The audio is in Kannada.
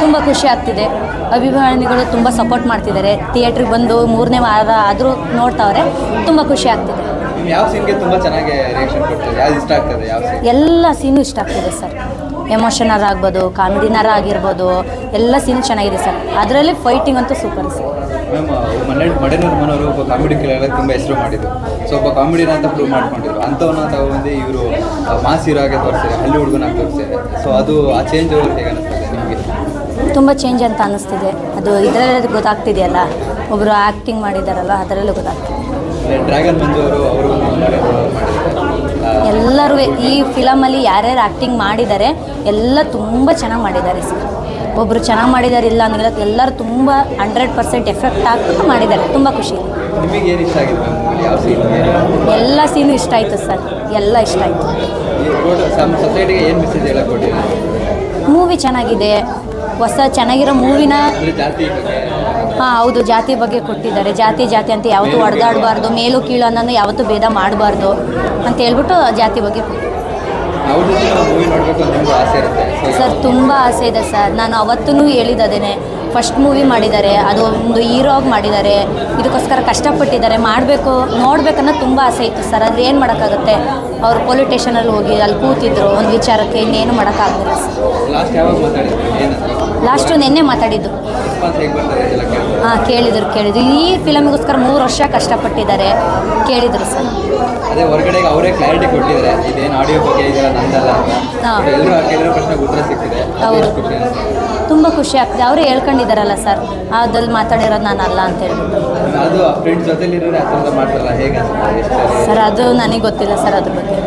ತುಂಬ ಖುಷಿ ಆಗ್ತಿದೆ. ಅಭಿಮಾನಿಗಳು ತುಂಬ ಸಪೋರ್ಟ್ ಮಾಡ್ತಿದ್ದಾರೆ. ಥಿಯೇಟ್ರಿಗೆ ಬಂದು ಮೂರನೇ ವಾರ ಆದರೂ ನೋಡ್ತಾವ್ರೆ. ತುಂಬ ಖುಷಿ ಆಗ್ತಿದೆ. ಯಾವ ಸೀನ್ಗೆ ತುಂಬ ಚೆನ್ನಾಗಿ ರಿಯಾಕ್ಷನ್ ಕೊಡ್ತದೆ? ಯಾವ್ದು ಇಷ್ಟ ಆಗ್ತದೆ? ಯಾವ ಎಲ್ಲ ಸೀನು ಇಷ್ಟ ಆಗ್ತಿದೆ ಸರ್ ಎಮೋಷನರ್ ಆಗ್ಬೋದು ಕಾಮಿಡಿನರ್ ಆಗಿರ್ಬೋದು ಎಲ್ಲ ಸೀನ್ ಚೆನ್ನಾಗಿದೆ ಸರ್. ಅದರಲ್ಲಿ ಫೈಟಿಂಗ್ ಅಂತೂ ಸೂಪರ್ ಸರ್. ಮ್ಯಾಮ್ ಮನೆ ಮಡನೂರು ಮನೋರು ಒಬ್ಬ ಕಾಮಿಡಿ ಕಿಲರ್ ತುಂಬ ಹೆಸರು ಮಾಡಿದ್ರು. ಸೊ ಒಬ್ಬ ಕಾಮಿಡಿನ ಅಂತ ಪ್ರೂವ್ ಮಾಡ್ಕೊಂಡಿದ್ರು. ಅಂಥವನ್ನ ತಗೊಂಡು ಇವರು ಮಾಸ್ ಹೀರೋ ಆಗಿ ತೋರಿಸಿದ್ದಾರೆ ಹಳ್ಳಿ ಹುಡುಗನಾಗಿ ತೋರಿಸಿದ್ದಾರೆ. ಸೊ ಅದು ಆ ಚೇಂಜ್ ಓವರ್ ಹೇಗೆ ಅನಿಸ್ತದೆ ನಿಮಗೆ? ತುಂಬ ಚೇಂಜ್ ಅಂತ ಅನ್ನಿಸ್ತಿದೆ ಅದು ಇದರಲ್ಲಿ ಗೊತ್ತಾಗ್ತಿದೆಯಲ್ಲ? ಒಬ್ಬರು ಆ್ಯಕ್ಟಿಂಗ್ ಮಾಡಿದಾರಲ್ಲ ಅದರಲ್ಲೂ ಗೊತ್ತಾಗ್ತಿದೆ. ಡ್ರ್ಯಾಗನ್ ಮಂಜು ಅವರು ಈ ಫಿಲಮಲ್ಲಿ ಯಾರ್ಯಾರು ಆ್ಯಕ್ಟಿಂಗ್ ಮಾಡಿದ್ದಾರೆ ಎಲ್ಲ ತುಂಬ ಚೆನ್ನಾಗಿ ಮಾಡಿದ್ದಾರೆ ಸರ್ ಒಬ್ಬರು ಚೆನ್ನಾಗಿ ಮಾಡಿದ್ದಾರೆ ಇಲ್ಲ ಅಂದ್ರೆ ಎಲ್ಲರೂ ತುಂಬ ಹಂಡ್ರೆಡ್ ಪರ್ಸೆಂಟ್ ಎಫೆಕ್ಟ್ ಆಗ್ಬಿಟ್ಟು ಮಾಡಿದ್ದಾರೆ. ತುಂಬ ಖುಷಿ. ಎಲ್ಲ ಸೀನು ಇಷ್ಟ ಆಯಿತು ಸರ್. ಎಲ್ಲ ಇಷ್ಟ ಆಯಿತು. ಮೂವಿ ಚೆನ್ನಾಗಿದೆ. ಹೊಸ ಚೆನ್ನಾಗಿರೋ ಮೂವಿನ ಹಾಂ ಹೌದು ಜಾತಿ ಬಗ್ಗೆ ಕೊಟ್ಟಿದ್ದಾರೆ. ಜಾತಿ ಜಾತಿ ಅಂತ ಯಾವತ್ತೂ ಹೊಡೆದಾಡಬಾರ್ದು ಮೇಲು ಕೀಳು ಅನ್ನೋದು ಯಾವತ್ತೂ ಭೇದ ಮಾಡಬಾರ್ದು ಅಂತ ಹೇಳ್ಬಿಟ್ಟು ಜಾತಿ ಬಗ್ಗೆ ಸರ್ ತುಂಬ ಆಸೆ ಇದೆ ಸರ್. ನಾನು ಅವತ್ತೂ ಹೇಳಿದ್ದೇನೆ ಫಸ್ಟ್ ಮೂವಿ ಮಾಡಿದ್ದಾರೆ. ಅದು ಒಂದು ಹೀರೋ ಆಗಿ ಮಾಡಿದ್ದಾರೆ. ಇದಕ್ಕೋಸ್ಕರ ಕಷ್ಟಪಟ್ಟಿದ್ದಾರೆ. ಮಾಡಬೇಕು ನೋಡ್ಬೇಕನ್ನೋ ತುಂಬ ಆಸೆ ಇತ್ತು ಸರ್. ಆದರೆ ಏನು ಮಾಡೋಕ್ಕಾಗುತ್ತೆ? ಅವ್ರು ಪೊಲೀಸ್ ಸ್ಟೇಷನಲ್ಲಿ ಹೋಗಿ ಅಲ್ಲಿ ಕೂತಿದ್ರು. ಒಂದು ವಿಚಾರಕ್ಕೆ ಇನ್ನೇನು ಮಾಡೋಕ್ಕಾಗಲಿಲ್ಲ ಸರ್. ಲಾಸ್ಟ್ ನಿನ್ನೆ ಮಾತಾಡಿದ್ದು. ಹಾಂ ಕೇಳಿದರು ಕೇಳಿದ್ರು. ಈ ಫಿಲಮ್ಗೋಸ್ಕರ ಮೂರು ವರ್ಷ ಕಷ್ಟಪಟ್ಟಿದ್ದಾರೆ ಕೇಳಿದರು ಸರ್. ಅದೇ ಹೊರಗಡೆ ಅವರೇ ಕ್ಲಾರಿಟಿ ಕೊಟ್ಟಿದ್ದಾರೆ. ಇದೇನು ಆಡಿಯೋ ಬಗ್ಗೆ ಇದೆಲ್ಲ ನಂದಲ್ಲ. ಎಲ್ಲರೂ ಹಾಕಿದ್ರೆ ಪ್ರಶ್ನೆಗೆ ಉತ್ತರ ಸಿಕ್ಕಿದೆ. ಹೌದು. ತುಂಬ ಖುಷಿ ಆಗ್ತದೆ. ಅವರೇ ಹೇಳ್ಕೊಂಡಿದ್ದಾರಲ್ಲ ಸರ್ ಅದ್ರಲ್ಲಿ ಮಾತಾಡಿರೋದು ನಾನಲ್ಲ ಅಂತ ಹೇಳ್ಬಿಟ್ಟು. ಅದು ಫ್ರೆಂಡ್ಸ್ ಥರದ ಮಾಡ್ತಾರಲ್ಲ ಹೇಗೆ ಸರ್ ಅದು ನನಗೆ ಗೊತ್ತಿಲ್ಲ ಸರ್ ಅದ್ರ ಬಗ್ಗೆ.